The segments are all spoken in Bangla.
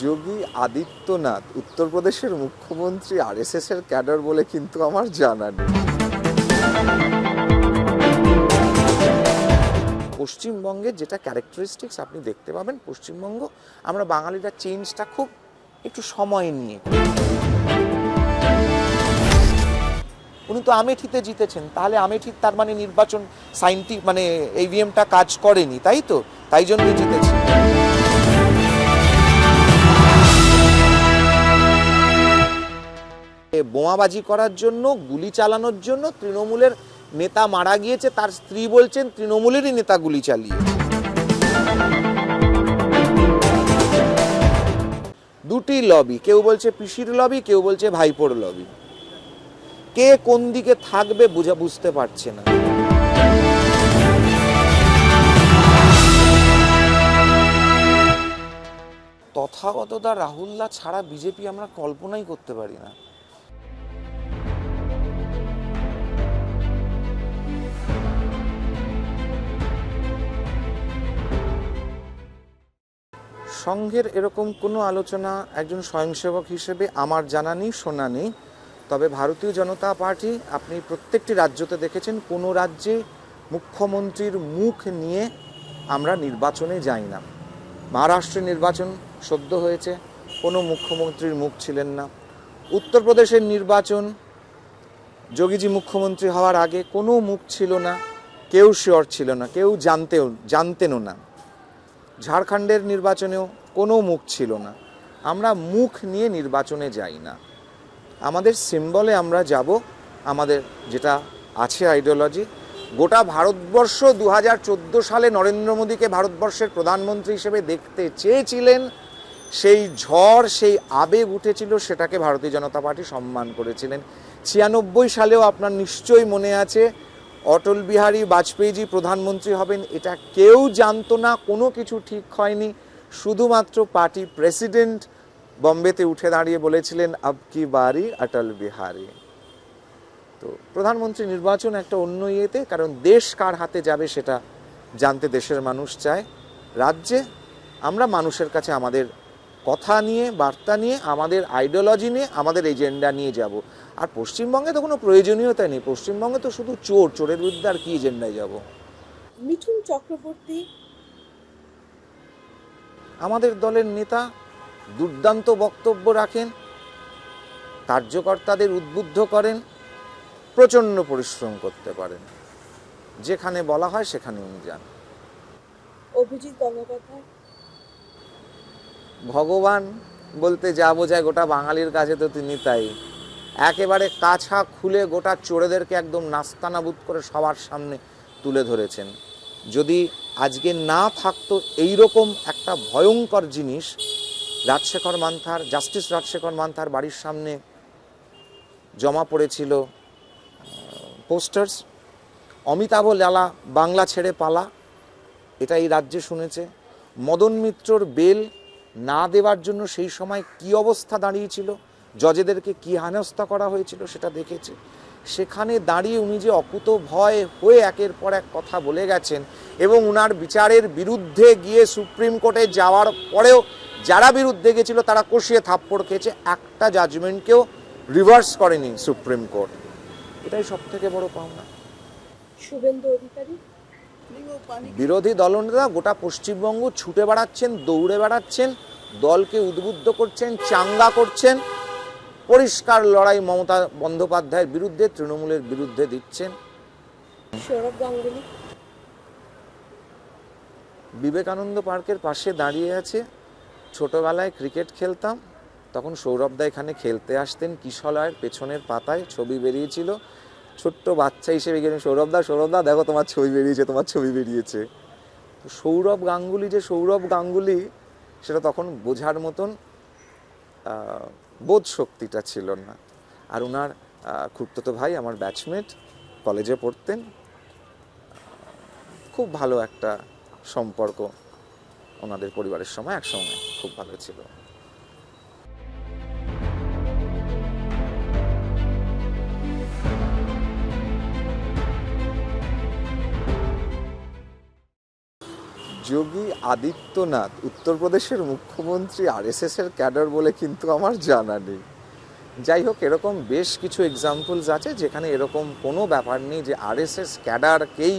যোগী আদিত্যনাথ উত্তরপ্রদেশের মুখ্যমন্ত্রী আরএসএস এর ক্যাডার বলে কিন্তু আমার জানা নেই। পশ্চিমবঙ্গের যেটা ক্যারেক্টারিস্টিক্স আপনি দেখতে পাবেন, পশ্চিমবঙ্গ, আমরা বাঙালিরা চেঞ্জটা খুব একটু সময় নিয়ে। উনি তো আমেঠিতে জিতেছেন, তাহলে আমেঠির তার মানে নির্বাচন সাইন্টি মানে ইভিএমটা কাজ করেনি, তাই তো? তাই জন্যই জিতেছে। বোমাবাজি করার জন্য, গুলি চালানোর জন্য তৃণমূলের নেতা মারা গিয়েছে, তার স্ত্রী বলছেন তৃণমূলেরই নেতা গুলি চালিয়ে। দুটি লবি, কেউ বলছে পিসির লবি, কেউ বলছে ভাইপোর লবি। কে কোন দিকে থাকবে বুঝা বুঝতে পারছে না। তথাগতদা রাহুলদা ছাড়া বিজেপি আমরা কল্পনাই করতে পারি না। সংঘের এরকম কোনো আলোচনা একজন স্বয়ংসেবক হিসেবে আমার জানা নেই, শোনা নেই। তবে ভারতীয় জনতা পার্টি, আপনি প্রত্যেকটি রাজ্যতে দেখেছেন, কোনো রাজ্যে মুখ্যমন্ত্রীর মুখ নিয়ে আমরা নির্বাচনে যাই না। মহারাষ্ট্রের নির্বাচন সদ্য হয়েছে, কোনো মুখ্যমন্ত্রীর মুখ ছিলেন না। উত্তরপ্রদেশের নির্বাচন, যোগীজি মুখ্যমন্ত্রী হওয়ার আগে কোনো মুখ ছিল না, কেউ শিওর ছিল না, কেউ জানতেও জানতেনও না। ঝাড়খণ্ডের নির্বাচনেও কোনো মুখ ছিল না। আমরা মুখ নিয়ে নির্বাচনে যাই না। আমাদের সিম্বলে আমরা যাব, আমাদের যেটা আছে আইডিওলজি গোটা ভারতবর্ষ দু হাজার চোদ্দ সালে নরেন্দ্র মোদীকে ভারতবর্ষের প্রধানমন্ত্রী হিসেবে দেখতে চেয়েছিলেন। সেই ঝড়, সেই আবেগ উঠেছিল, সেটাকে ভারতীয় জনতা পার্টি সম্মান করেছিলেন। ছিয়ানব্বই সালেও আপনার নিশ্চয়ই মনে আছে অটল বিহারী বাজপেয়ীজি প্রধানমন্ত্রী হবেন, এটা কেউ জানতো না, কোনো কিছু ঠিক হয়নি। শুধুমাত্র পার্টি প্রেসিডেন্ট বম্বেতে উঠে দাঁড়িয়ে বলেছিলেন, আব কি বারি অটল বিহারী? তো প্রধানমন্ত্রী নির্বাচন একটা অন্য ইয়েতে, কারণ দেশ কার হাতে যাবে সেটা জানতে দেশের মানুষ চায়। রাজ্যে আমরা মানুষের কাছে আমাদের কথা নিয়ে বার্তা নিয়ে আমাদের আইডিওলজি নিয়ে আমাদের এজেন্ডা নিয়ে যাব। আর পশ্চিমবঙ্গে তো কোনো প্রয়োজনীয়তা নেই। পশ্চিমবঙ্গে তো শুধু চোর চোরের বিরুদ্ধে আর কি এজেন্ডায় যাব? মিঠুন চক্রবর্তী? আমাদের দলের নেতা দুর্দান্ত বক্তব্য রাখেন কার্যকর্তাদের উদ্বুদ্ধ করেন প্রচণ্ড পরিশ্রম করতে পারেন। যেখানে বলা হয় সেখানে উনি যান। অভিজিৎ গঙ্গোপাধ্যায়? ভগবান বলতে যা বোঝায় গোটা বাঙালির কাছে তো তিনি তাই। একেবারে কাছা খুলে গোটা চোরেদেরকে একদম নাস্তানাবুদ করে সবার সামনে তুলে ধরেছেন। যদি আজকে না থাকতো এই রকম একটা ভয়ঙ্কর জিনিস, রাজশেখর মান্থার, জাস্টিস রাজশেখর মান্থার বাড়ির সামনে জমা পড়েছিল পোস্টার্স, অমিতাভ লালা, বাংলা ছেড়ে পালা এটা এই রাজ্যে শুনেছে। মদন মিত্রর বেল না দেওয়ার জন্য সেই সময় কি অবস্থা দাঁড়িয়েছিল, জজেদেরকে কি হেনস্থা করা হয়েছিল সেটা দেখেছে। সেখানে দাঁড়িয়ে উনি যে অকুত ভয় হয়ে একের পর এক কথা বলে গেছেন এবং উনার বিচারের বিরুদ্ধে গিয়ে সুপ্রিম কোর্টে যাওয়ার পরেও যারা বিরুদ্ধে গেছিল তারা কষিয়ে থাপ্পড় খেয়েছে, একটা জাজমেন্টকেও রিভার্স করেনি সুপ্রিম কোর্ট। এটাই সব থেকে বড় পাওনা। শুভেন্দু অধিকারী। বিরোধী দলনেতা গোটা পশ্চিমবঙ্গ ছুটে বেড়াচ্ছেন দৌড়ে বেড়াচ্ছেন দলকে উদ্বুদ্ধ করছেন চাঙ্গা করছেন পরিষ্কার লড়াই মমতা বন্দ্যোপাধ্যায়ের বিরুদ্ধে তৃণমূলের বিরুদ্ধে দিচ্ছেন। সৌরভ গাঙ্গুলি। বিবেকানন্দ পার্কের পাশে দাঁড়িয়ে আছে। ছোটবেলায় ক্রিকেট খেলতাম তখন সৌরভদা এখানে খেলতে আসতেন কিশলয়ের পেছনের পাতায় ছবি বেরিয়েছিল। ছোট্ট বাচ্চা হিসেবে গেলেন সৌরভদা। সৌরভদা দেখো তোমার ছবি বেরিয়েছে তোমার ছবি বেরিয়েছে। সৌরভ গাঙ্গুলি যে সৌরভ গাঙ্গুলি সেটা তখন বোঝার মতন বোধ শক্তিটা ছিল না। আর ওনার আহ, খুড়তুতো ভাই আমার ব্যাচমেট কলেজে পড়তেন। খুব ভালো একটা সম্পর্ক ওনাদের পরিবারের সময় একসঙ্গে খুব ভালো ছিল। যোগী আদিত্যনাথ উত্তরপ্রদেশের মুখ্যমন্ত্রী আরএসএস এর ক্যাডার বলে কিন্তু আমার জানা নেই। যাই হোক এরকম বেশ কিছু এক্সাম্পলস আছে যেখানে এরকম কোনো ব্যাপার নেই যে আরএসএস ক্যাডারকেই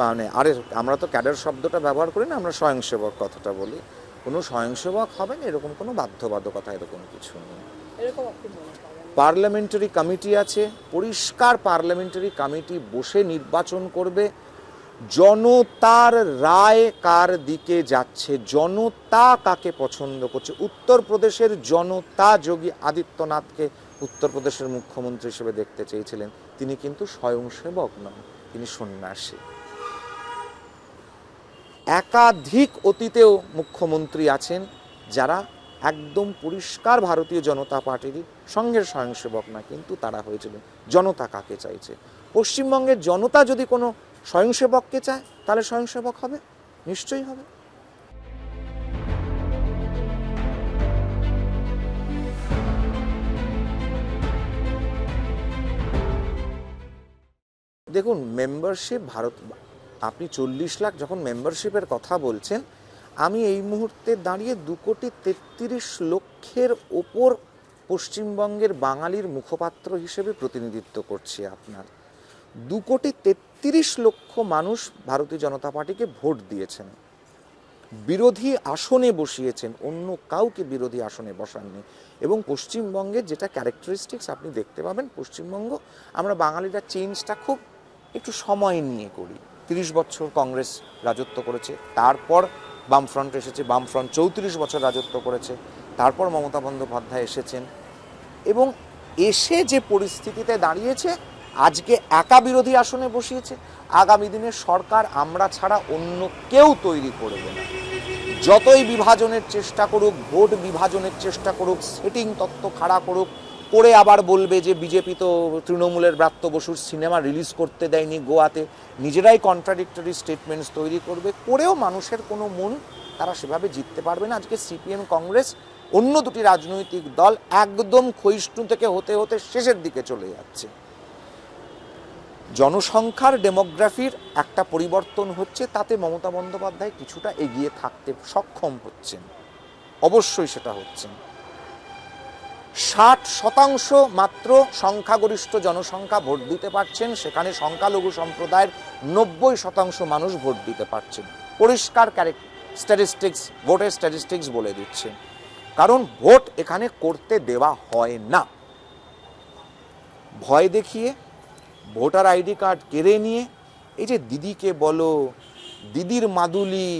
মানে আরে আমরা তো ক্যাডার শব্দটা ব্যবহার করি না আমরা স্বয়ংসেবক কথাটা বলি। কোনো স্বয়ংসেবক হবেন এরকম কোনো বাধ্যবাধকতা এরকম কিছু নেই। মনে পার্লামেন্টারি কমিটি আছে পরিষ্কার পার্লামেন্টারি কমিটি বসে নির্বাচন করবে জনতার রায় কার দিকে যাচ্ছে? জনতা কাকে পছন্দ করছে? উত্তরপ্রদেশের জনতা যোগী আদিত্যনাথকে উত্তরপ্রদেশের মুখ্যমন্ত্রী হিসেবে দেখতে চেয়েছিলেন। তিনি কিন্তু স্বয়ংসেবক নন, তিনি সন্ন্যাসী। একাধিক অতীতেও মুখ্যমন্ত্রী আছেন যারা একদম পরিষ্কার ভারতীয় জনতা পার্টিরই সঙ্গের স্বয়ংসেবক না, কিন্তু তারা হয়েছিলেন। জনতা কাকে চাইছে? পশ্চিমবঙ্গের জনতা যদি কোনো স্বয়ংসেবককে চায়, তাহলে স্বয়ংসেবক হবে, নিশ্চয়ই হবে। দেখুন মেম্বারশিপ ভারত, আপনি চল্লিশ লাখ যখন মেম্বারশিপের কথা বলছেন, আমি এই মুহূর্তে দাঁড়িয়ে দু কোটি তেত্রিশ লক্ষের ওপর পশ্চিমবঙ্গের বাঙালির মুখপাত্র হিসেবে প্রতিনিধিত্ব করছি আপনার। দু কোটি তেত্রিশ লক্ষ মানুষ ভারতীয় জনতা পার্টিকে ভোট দিয়েছেন। বিরোধী আসনে বসিয়েছেন, অন্য কাউকে বিরোধী আসনে বসাননি। এবং পশ্চিমবঙ্গের যেটা ক্যারেক্টারিস্টিক্স আপনি দেখতে পাবেন, পশ্চিমবঙ্গ, আমরা বাঙালিরা চেঞ্জটা খুব একটু সময় নিয়ে করি। তিরিশ বছর কংগ্রেস রাজত্ব করেছে, তারপর বামফ্রন্ট এসেছে, বামফ্রন্ট চৌত্রিশ বছর রাজত্ব করেছে, তারপর মমতা বন্দ্যোপাধ্যায় এসেছেন। এবং এসে যে পরিস্থিতিতে দাঁড়িয়েছে আজকে একা বিরোধী আসনে বসিয়েছে। আগামী দিনে সরকার আমরা ছাড়া অন্য কেউ তৈরি করবে না। যতই বিভাজনের চেষ্টা করুক, ভোট বিভাজনের চেষ্টা করুক সেটিং তত্ত্ব খাড়া করুক, করে আবার বলবে যে বিজেপি তো তৃণমূলের ব্রাত্য বসুর সিনেমা রিলিজ করতে দেয়নি গোয়াতে, নিজেরাই কন্ট্রাডিক্টরি স্টেটমেন্টস তৈরি করবে, করেও মানুষের কোনো মন তারা সেভাবে জিততে পারবে না। আজকে সিপিএম কংগ্রেস অন্য দুটি রাজনৈতিক দল একদম ক্ষয়িষ্ণু থেকে হতে হতে শেষের দিকে চলে যাচ্ছে। জনসংখ্যার ডেমোগ্রাফির একটা পরিবর্তন হচ্ছে, তাতে মমতা বন্দ্যোপাধ্যায় কিছুটা এগিয়ে থাকতে সক্ষম হচ্ছেন। অবশ্যই সেটা হচ্ছেন ষাট শতাংশ মাত্র সংখ্যাগরিষ্ঠ জনসংখ্যা ভোট দিতে পারছেন, সেখানে সংখ্যালঘু সম্প্রদায়ের নব্বই শতাংশ মানুষ ভোট দিতে পারছেন। পরিষ্কার স্ট্যাটিস্টিক্স ভোটের স্ট্যাটিস্টিক্স বলে দিচ্ছে। কারণ ভোট এখানে করতে দেওয়া হয় না। ভয় দেখিয়ে ভোটার আইডি কার্ড কেড়ে নিয়ে, এই যে দিদিকে বলো, দিদির মাদুলি,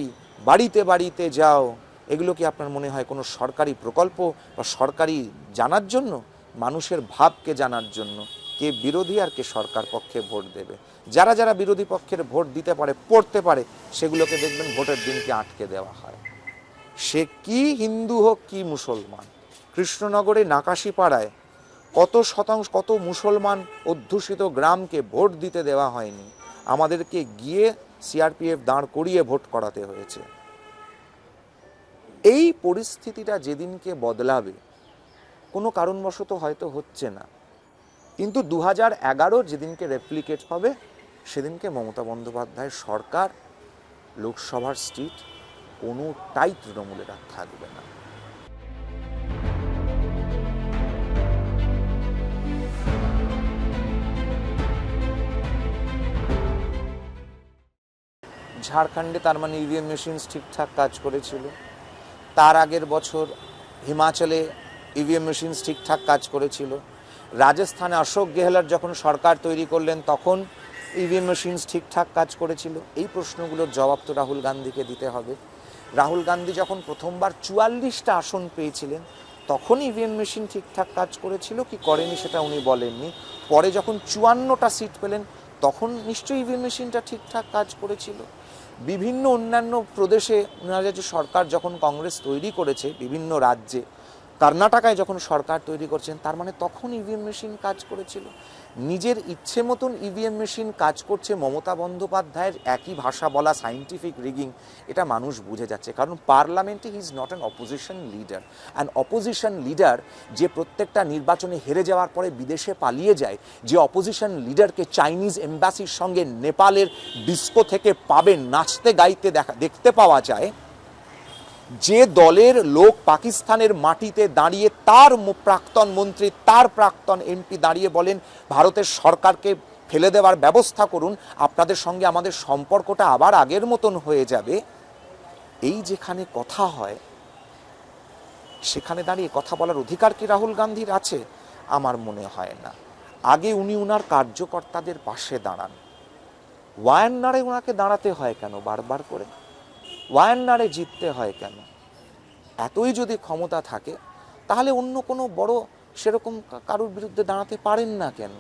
বাড়িতে বাড়িতে যাও, এগুলো কি আপনার মনে হয় কোনো সরকারি প্রকল্প বা সরকারি জানার জন্য? মানুষের ভাবকে জানার জন্য। কে বিরোধী আর কে সরকার পক্ষে ভোট দেবে? যারা যারা বিরোধী পক্ষের ভোট দিতে পারে, পড়তে পারে, সেগুলোকে দেখবেন ভোটের দিনকে আটকে দেওয়া হয়। সে কি হিন্দু হোক, কি মুসলমান, কৃষ্ণনগরে নাকাশিপাড়ায় কত শতাংশ, কত মুসলমান অধ্যুষিত গ্রামকে ভোট দিতে দেওয়া হয়নি। আমাদেরকে গিয়ে সিআরপিএফ দাঁড় করিয়ে ভোট করাতে হয়েছে। এই পরিস্থিতিটা যেদিনকে বদলাবে, কোনো কারণবশত হয়তো হচ্ছে না। কিন্তু দু হাজার এগারো যেদিনকে রেপ্লিকেট হবে, সেদিনকে মমতা বন্দ্যোপাধ্যায়ের সরকার, লোকসভার সিট কোনোটাই তৃণমূলের আর থাকবে না। ঝাড়খণ্ডে তার মানে ইভিএম মেশিনস ঠিকঠাক কাজ করেছিল। তার আগের বছর হিমাচলে ইভিএম মেশিনস ঠিকঠাক কাজ করেছিল। রাজস্থানে অশোক গেহলট যখন সরকার তৈরি করলেন, তখন ইভিএম মেশিনস ঠিকঠাক কাজ করেছিল। এই প্রশ্নগুলোর জবাব তো রাহুল গান্ধীকে দিতে হবে। রাহুল গান্ধী যখন প্রথমবার চুয়াল্লিশটা আসন পেয়েছিলেন, তখন ইভিএম মেশিন ঠিকঠাক কাজ করেছিল, কি করেনি সেটা উনি বলেননি। পরে যখন চুয়ান্নটা সিট পেলেন, তখন নিশ্চয়ই ইভিএম মেশিনটা ঠিকঠাক কাজ করেছিল। বিভিন্ন অন্যান্য প্রদেশে ওনারা যে সরকার যখন কংগ্রেস তৈরি করেছে বিভিন্ন রাজ্যে কর্ণাটকায় যখন সরকার তৈরি করছেন, তার মানে তখন ইভিএম মেশিন কাজ করেছিল। নিজের ইচ্ছে মতন ইভিএম মেশিন কাজ করছে, মমতা বন্দ্যোপাধ্যায়ের একই ভাষা বলা সাইন্টিফিক রিগিং এটা মানুষ বুঝে যাচ্ছে। কারণ পার্লামেন্টে he is not an opposition leader an opposition leader যে প্রত্যেকটা নির্বাচনে হেরে যাওয়ার পরে বিদেশে পালিয়ে যায়, যে অপোজিশন লিডারকে চাইনিজ এম্বাসির সঙ্গে নেপালের ডিস্কো থেকে পাবেন নাচতে, গাইতে দেখা, দেখতে পাওয়া যায় যে দলের লোক পাকিস্তানের মাটিতে দাঁড়িয়ে তার প্রাক্তন মন্ত্রী, তার প্রাক্তন এমপি দাঁড়িয়ে বলেন, ভারতের সরকারকে ফেলে দেওয়ার ব্যবস্থা করুন। আপনাদের সঙ্গে আমাদের সম্পর্কটা আবার আগের মতন হয়ে যাবে। এই যেখানে কথা হয়, সেখানে দাঁড়িয়ে কথা বলার অধিকার কি রাহুল গান্ধীর আছে? আমার মনে হয় না। আগে উনি উনার কার্যকর্তাদের পাশে দাঁড়ান। ওয়ায়ান্নারে ওনাকে দাঁড়াতে হয় কেন বারবার করে? ওয়ায়ান্নারে জিততে হয় কেন? এতই যদি ক্ষমতা থাকে, তাহলে অন্য কোনো বড় সেরকম কারুর কারোর বিরুদ্ধে দাঁড়াতে পারেন না কেন?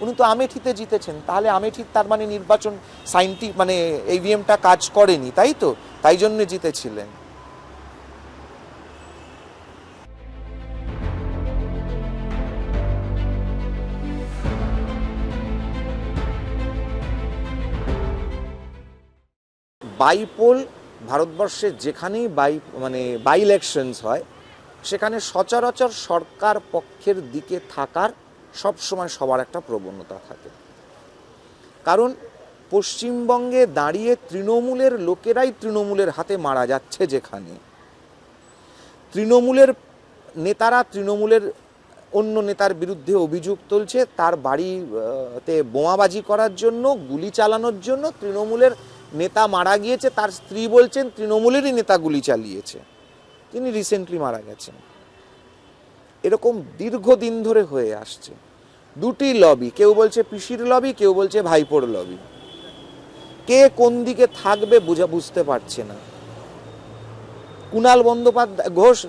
উনি তো আমেঠিতে জিতেছেন, তাহলে আমেঠির তার মানে নির্বাচন সাইন্টি মানে ইভিএমটা কাজ করেনি, তাই তো? তাই জন্য জিতেছিলেন। বাইপোল ভারতবর্ষে যেখানেই বাই মানে বাই ইলেকশনস হয়, সেখানে সচরাচর সরকার পক্ষের দিকে থাকার সবসময় সবার একটা প্রবণতা থাকে। কারণ পশ্চিমবঙ্গে দাঁড়িয়ে তৃণমূলের লোকেরাই তৃণমূলের হাতে মারা যাচ্ছে যেখানে। তৃণমূলের নেতারা তৃণমূলের অন্য নেতার বিরুদ্ধে অভিযোগ তুলছে, তার বাড়িতে বোমাবাজি করার জন্য, গুলি চালানোর জন্য তৃণমূলের নেতা মারা গিয়েছে, তার স্ত্রী বলছেন তৃণমূলেরই নেতা গুলি চালিয়েছে। তিনি রিসেন্টলি মারা গেছেন। এরকম দীর্ঘদিন ধরে হয়ে আসছে। দুটি লবি কেউ বলছে পিসির লবি কেউ বলছে ভাইপোর লবি কে কোন দিকে থাকবে বুঝা, বুঝতে পারছে না। কুণাল বন্দ্যোপাধ্যায়, ঘোষ,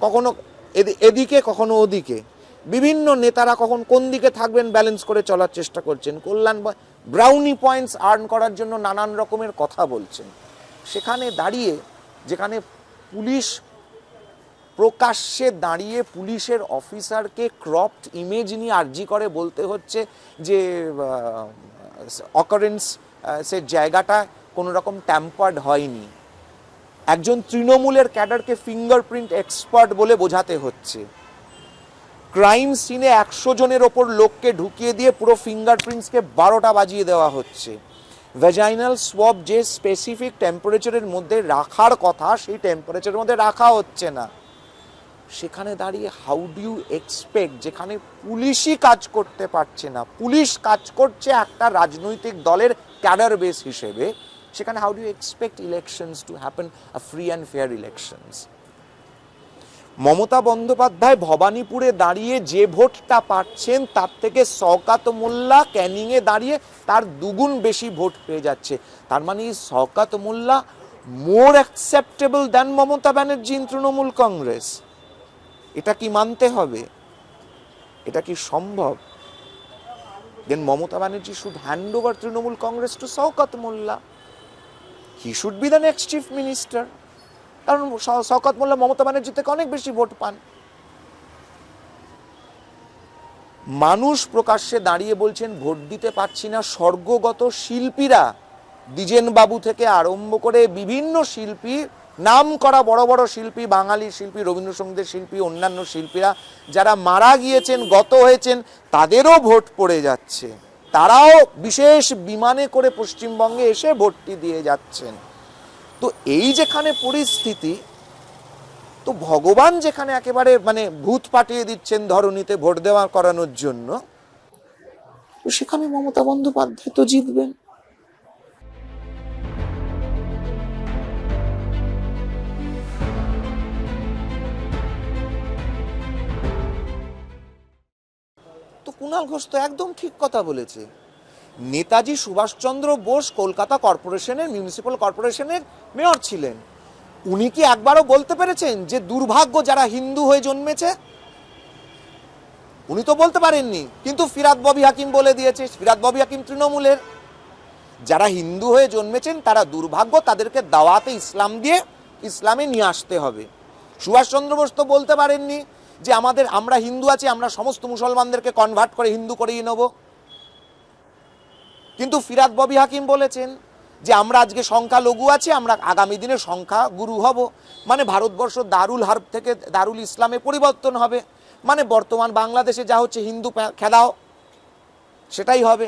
কখনো এদি- এদিকে, কখনো ওদিকে। বিভিন্ন নেতারা কখন কোন দিকে থাকবেন ব্যালেন্স করে চলার চেষ্টা করছেন। কল্যাণ ব্রাউনি পয়েন্টস আর্ন করার জন্য নানান রকমের কথা বলছেন। সেখানে দাঁড়িয়ে, যেখানে পুলিশ প্রকাশ্যে দাঁড়িয়ে পুলিশের অফিসারকে ক্রপড ইমেজ নিয়ে আর্জি করে বলতে হচ্ছে যে অকারেন্স সে জায়গাটা কোনো রকম ট্যাম্পার্ড হয়নি। একজন তৃণমূলের ক্যাডারকে ফিঙ্গারপ্রিন্ট এক্সপার্ট বলে বোঝাতে হচ্ছে। ক্রাইম সিনে একশো জনের ওপর লোককে ঢুকিয়ে দিয়ে পুরো ফিঙ্গারপ্রিন্টসকে বারোটা বাজিয়ে দেওয়া হচ্ছে। ভ্যাজাইনাল সোয়াব যে স্পেসিফিক টেম্পারেচারের মধ্যে রাখার কথা, সেই টেম্পারেচারের মধ্যে রাখা হচ্ছে না। সেখানে দাঁড়িয়ে হাউ ডু ইউ এক্সপেক্ট যেখানে পুলিশই কাজ করতে পারছে না। পুলিশ কাজ করছে একটা রাজনৈতিক দলের ক্যাডার বেস হিসেবে। সেখানে how do you expect elections to happen a free and fair elections Mamata Bandyopadhyay ভবানীপুরে দাঁড়িয়ে যে ভোটটা পাচ্ছেন, তার থেকে শওকাত মোল্লা ক্যানিংয়ে দাঁড়িয়ে তার দুগুণ বেশি ভোট পেয়ে যাচ্ছে। তার মানে Shaukat Molla more acceptable than Mamata Banerjee in Trinamool Congress. এটা কি মানতে হবে? এটা কি সম্ভব? Then Mamata Banerjee should hand over Trinamool Congress to Shaukat Molla. He should be the next chief minister কারণ শ- শওকত মোল্লা মমতা ব্যানার্জি থেকে অনেক বেশি ভোট পান। মানুষ প্রকাশ্যে দাঁড়িয়ে বলছেন, ভোট দিতে পারছি না। স্বর্গগত শিল্পীরা দ্বিজেন বাবু থেকে আরম্ভ করে বিভিন্ন শিল্পী, নাম করা বড় বড় শিল্পী বাঙালি শিল্পী, রবীন্দ্রসঙ্গীতের শিল্পী, অন্যান্য শিল্পীরা যারা মারা গিয়েছেন, গত হয়েছেন, তাদেরও ভোট পড়ে যাচ্ছে। তারাও বিশেষ বিমানে করে পশ্চিমবঙ্গে এসে ভোটটি দিয়ে যাচ্ছেন। তো এই যেখানে পরিস্থিতি, তো ভগবান যেখানে একেবারে মানে ভূত পাঠিয়ে দিচ্ছেন ধরনীতে ভোট দেওয়া করানোর জন্য, তো সেখানে মমতা বন্দ্যোপাধ্যায় তো জিতবেন। তো কুণাল ঘোষ তো একদম ঠিক কথা বলেছে। নেতাজি সুভাষচন্দ্র বোস কলকাতা কর্পোরেশনের মিউনিসিপ্যাল কর্পোরেশনের মেয়র ছিলেন। উনি কি একবারও বলতে পেরেছেন যে দুর্ভাগ্য যারা হিন্দু হয়ে জন্মেছে? উনি তো বলতে পারেননি, কিন্তু ফিরাদ ববি হাকিম বলে দিয়েছে, ফিরাদ ববি হাকিম তৃণমূলের। যারা হিন্দু হয়ে জন্মেছেন, তারা দুর্ভাগ্য তাদেরকে দাওয়াতে ইসলাম দিয়ে ইসলামে নিয়ে আসতে হবে। সুভাষচন্দ্র বোস তো বলতে পারেননি যে আমাদের, আমরা হিন্দু আছি, আমরা সমস্ত মুসলমানদেরকে কনভার্ট করে হিন্দু করেই নেব। কিন্তু ফিরাদ ববি হাকিম বলেছেন যে আমরা আজকে সংখ্যালঘু আছি, আমরা আগামী দিনে সংখ্যা গুরু হব। মানে ভারতবর্ষ দারুল হার্ব থেকে দারুল ইসলামে পরিবর্তন হবে। মানে বর্তমান বাংলাদেশে যা হচ্ছে হিন্দু খেদাও সেটাই হবে।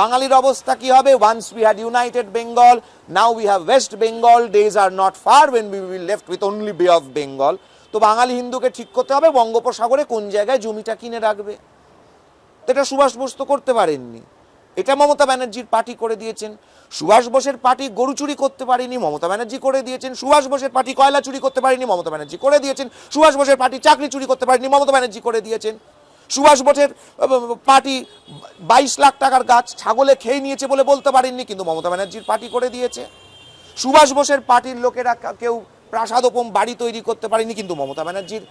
বাঙালির অবস্থা কি হবে? Once we had united Bengal now we have West Bengal days are not far when we will left with only Bay of Bengal তো বাঙালি হিন্দুকে ঠিক করতে হবে, বঙ্গোপসাগরে কোন জায়গায় জমিটা কিনে রাখবে? এটা সুভাষ বোস তো করতে পারেননি। এটা মমতা ব্যানার্জির পার্টি করে দিয়েছেন। সুভাষ বোসের পার্টি গরু চুরি করতে পারেনি, মমতা ব্যানার্জি করে দিয়েছেন। সুভাষ বোসের পার্টি কয়লা চুরি করতে পারেনি, মমতা ব্যানার্জি করে দিয়েছেন। সুভাষ বোসের পার্টি চাকরি চুরি করতে পারেনি, মমতা ব্যানার্জি করে দিয়েছেন। সুভাষ বোসের পার্টি বাইশ লাখ টাকার গাছ ছাগলে খেয়ে নিয়েছে বলে বলতে পারেননি, কিন্তু মমতা ব্যানার্জির পার্টি করে দিয়েছে। সুভাষ বোসের পার্টির লোকেরা কেউ প্রাসাদোপম বাড়ি তৈরি করতে পারেনি, কিন্তু মমতা ব্যানার্জির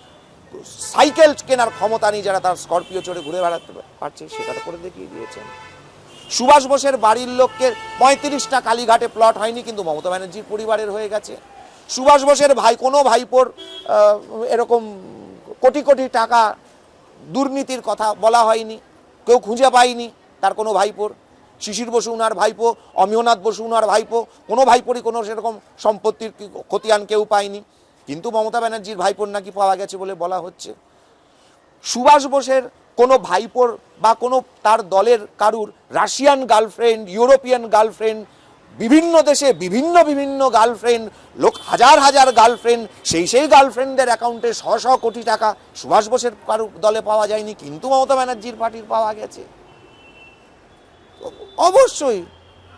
সাইকেল কেনার ক্ষমতা নেই যারা তার স্করপিও চড়ে ঘুরে বেড়াতে পারছে, সেটা করে দেখিয়ে দিয়েছেন। সুভাষ বোসের বাড়ির লোককে পঁয়ত্রিশটা কালীঘাটে প্লট হয়নি, কিন্তু মমতা ব্যানার্জির পরিবারের হয়ে গেছে। সুভাষ বোসের ভাই, কোনো ভাইপোর এরকম কোটি কোটি টাকা দুর্নীতির কথা বলা হয়নি, কেউ খুঁজে পায়নি তার কোনো ভাইপোর। শিশির বসু উনার ভাইপো, অমিয়নাথ বসু উনার ভাইপো, কোনো ভাইপোরই কোনো সেরকম সম্পত্তির খতিয়ান কেউ পায়নি। কিন্তু মমতা ব্যানার্জির ভাইপোর নাকি পাওয়া গেছে বলে বলা হচ্ছে। সুভাষ বোসের কোনো ভাইপোর বা কোনো তার দলের কারুর রাশিয়ান গার্লফ্রেন্ড, ইউরোপিয়ান গার্লফ্রেন্ড, বিভিন্ন দেশে বিভিন্ন বিভিন্ন গার্লফ্রেন্ড, লোক হাজার হাজার গার্লফ্রেন্ড, সেই সেই গার্লফ্রেন্ডদের অ্যাকাউন্টে শ শ কোটি টাকা সুভাষ বোসের কারু দলে পাওয়া যায়নি, কিন্তু মমতা ব্যানার্জির পার্টির পাওয়া গেছে। অবশ্যই,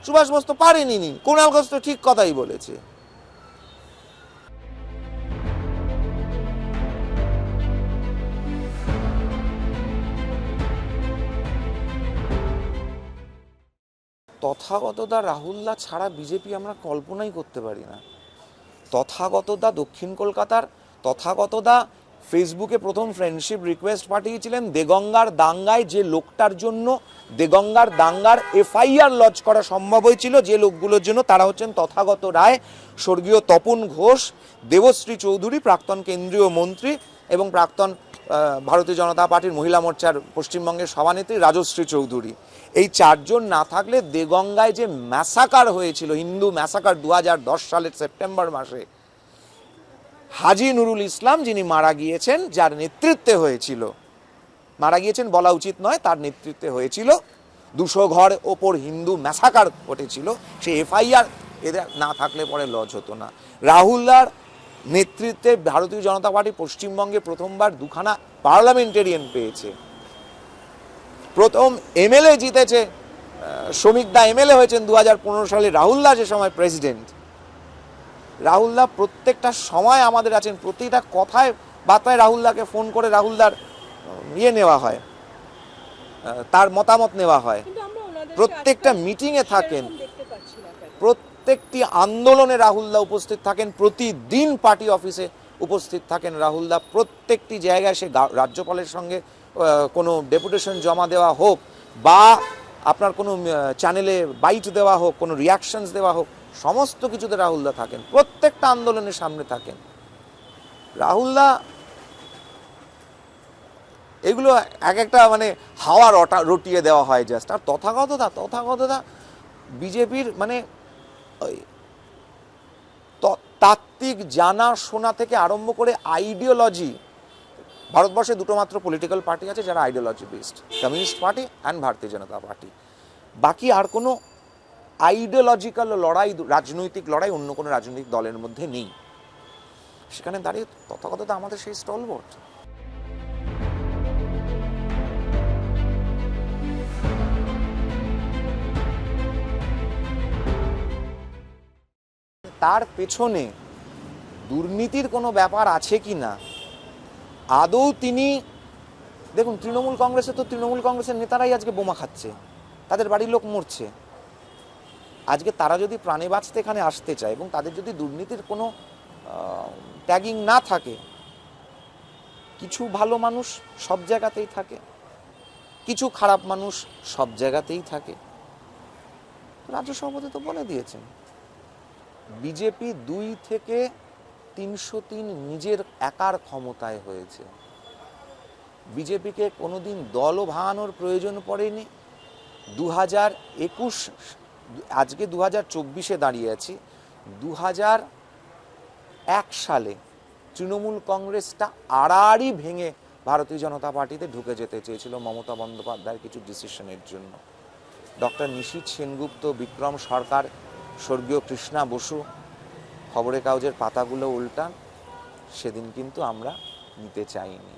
সুভাষ বোস তো পারেনি নি ঘোষ তো ঠিক কথাই বলেছে। তথাগতদা রাহুলদা ছাড়া বিজেপি আমরা কল্পনাই করতে পারি না। তথাগতদা দক্ষিণ কলকাতার, তথাগতদা ফেসবুকে প্রথম ফ্রেন্ডশিপ রিকোয়েস্ট পাঠিয়েছিলেন দেগঙ্গার দাঙ্গায় যে লোকটার জন্য, দেগঙ্গার দাঙ্গার এফআইআর লজ করা সম্ভব হয়েছিল, যে লোকগুলোর জন্য তারা হচ্ছেন তথাগত রায়, স্বর্গীয় তপন ঘোষ, দেবশ্রী চৌধুরী, প্রাক্তন কেন্দ্রীয় মন্ত্রী এবং প্রাক্তন ভারতীয় জনতা পার্টির মহিলা মোর্চার পশ্চিমবঙ্গের সভানেত্রী রাজশ্রী চৌধুরী। এই চারজন না থাকলে দেগঙ্গায় যে ম্যাসাকার হয়েছিল, হিন্দু ম্যাসাকার দু হাজার দশ সালের সেপ্টেম্বর মাসে, হাজি নুরুল ইসলাম যিনি মারা গিয়েছেন, যার নেতৃত্বে হয়েছিল। মারা গিয়েছেন বলা উচিত নয়, তার নেতৃত্বে হয়েছিল। দুশো ঘর ওপর হিন্দু ম্যাসাকার ঘটেছিল, সে এফআইআর, এদের না থাকলে পরে লজ হতো না। রাহুলদার নেতৃত্বে ভারতীয় জনতা পার্টি পশ্চিমবঙ্গে প্রথমবার দুখানা পার্লামেন্টেরিয়ান পেয়েছে। প্রথম এমএলএ জিতেছে আহ, শ্রমিক দা এমএলএ হয়েছেন দু হাজার পনেরো সালে। রাহুল রাহুলদা যে সময় প্রেসিডেন্ট রাহুলদা প্রত্যেকটা সময় আমাদের আছেন প্রতিটা কথায় বার্তায় রাহুলদাকে ফোন করে রাহুলদার ইয়ে নেওয়া হয় তার মতামত নেওয়া হয়। প্রত্যেকটা মিটিংয়ে থাকেন? প্রত্যেকটি আন্দোলনে রাহুলদা উপস্থিত থাকেন প্রতিদিন পার্টি অফিসে উপস্থিত থাকেন রাহুলদা প্রত্যেকটি জায়গায় সে রাজ্যপালের সঙ্গে কোনো ডেপুটেশন জমা দেওয়া হোক বা আপনার কোনো চ্যানেলে বাইট দেওয়া হোক, কোনো রিয়াকশনস দেওয়া হোক, সমস্ত কিছুতে রাহুলদা থাকেন, প্রত্যেকটা আন্দোলনের সামনে থাকেন। রাহুলদা, এগুলো এক একটা মানে হাওয়া রটা, রটিয়ে দেওয়া হয় জাস্ট আর তথাগতদা তথাগতদা বিজেপির মানে তাত্ত্বিক জানা, শোনা থেকে আরম্ভ করে আইডিওলজি ভারতবর্ষে দুটো মাত্র পলিটিক্যাল পার্টি আছে যারা ideology based communist party and Bharatiya Janata party বাকি আর কোনো আইডিওলজিক্যাল লড়াই, রাজনৈতিক লড়াই অন্য কোনো রাজনৈতিক দলের মধ্যে নেই। সেখানে দাঁড়িয়ে তথাগত আমাদের সেই স্টলবোর্ড তার পেছনে দুর্নীতির কোনো ব্যাপার আছে কি না? আদৌ তিনি, দেখুন, তৃণমূল কংগ্রেসে তো তৃণমূল কংগ্রেসের নেতারাই আজকে বোমা খাচ্ছে, তাদের বাড়ির লোক মরছে। আজকে তারা যদি প্রাণে বাঁচতে এখানে আসতে চায় এবং তাদের যদি দুর্নীতির কোনো ট্যাগিং না থাকে, কিছু ভালো মানুষ সব জায়গাতেই থাকে, কিছু খারাপ মানুষ সব জায়গাতেই থাকে। রাজ্য সভাপতি তো বলে দিয়েছেন, বিজেপি দুই থেকে তিনশো তিন নিজের একার ক্ষমতায় হয়েছে। বিজেপিকে কোনোদিন দলও ভাঙানোর প্রয়োজন পড়েনি। দু হাজার একুশ, আজকে দু হাজার চব্বিশে দাঁড়িয়ে আছি। দু হাজার এক সালে তৃণমূল কংগ্রেসটা আড়াআড়ি ভেঙে ভারতীয় জনতা পার্টিতে ঢুকে যেতে চেয়েছিল মমতা বন্দ্যোপাধ্যায়ের কিছু ডিসিশনের জন্য। ডক্টর নিশীথ সেনগুপ্ত, বিক্রম সরকার, স্বর্গীয় কৃষ্ণা বসু খবরের কাগজের পাতাগুলো উল্টান সেদিন কিন্তু আমরা নিতে চাইনি।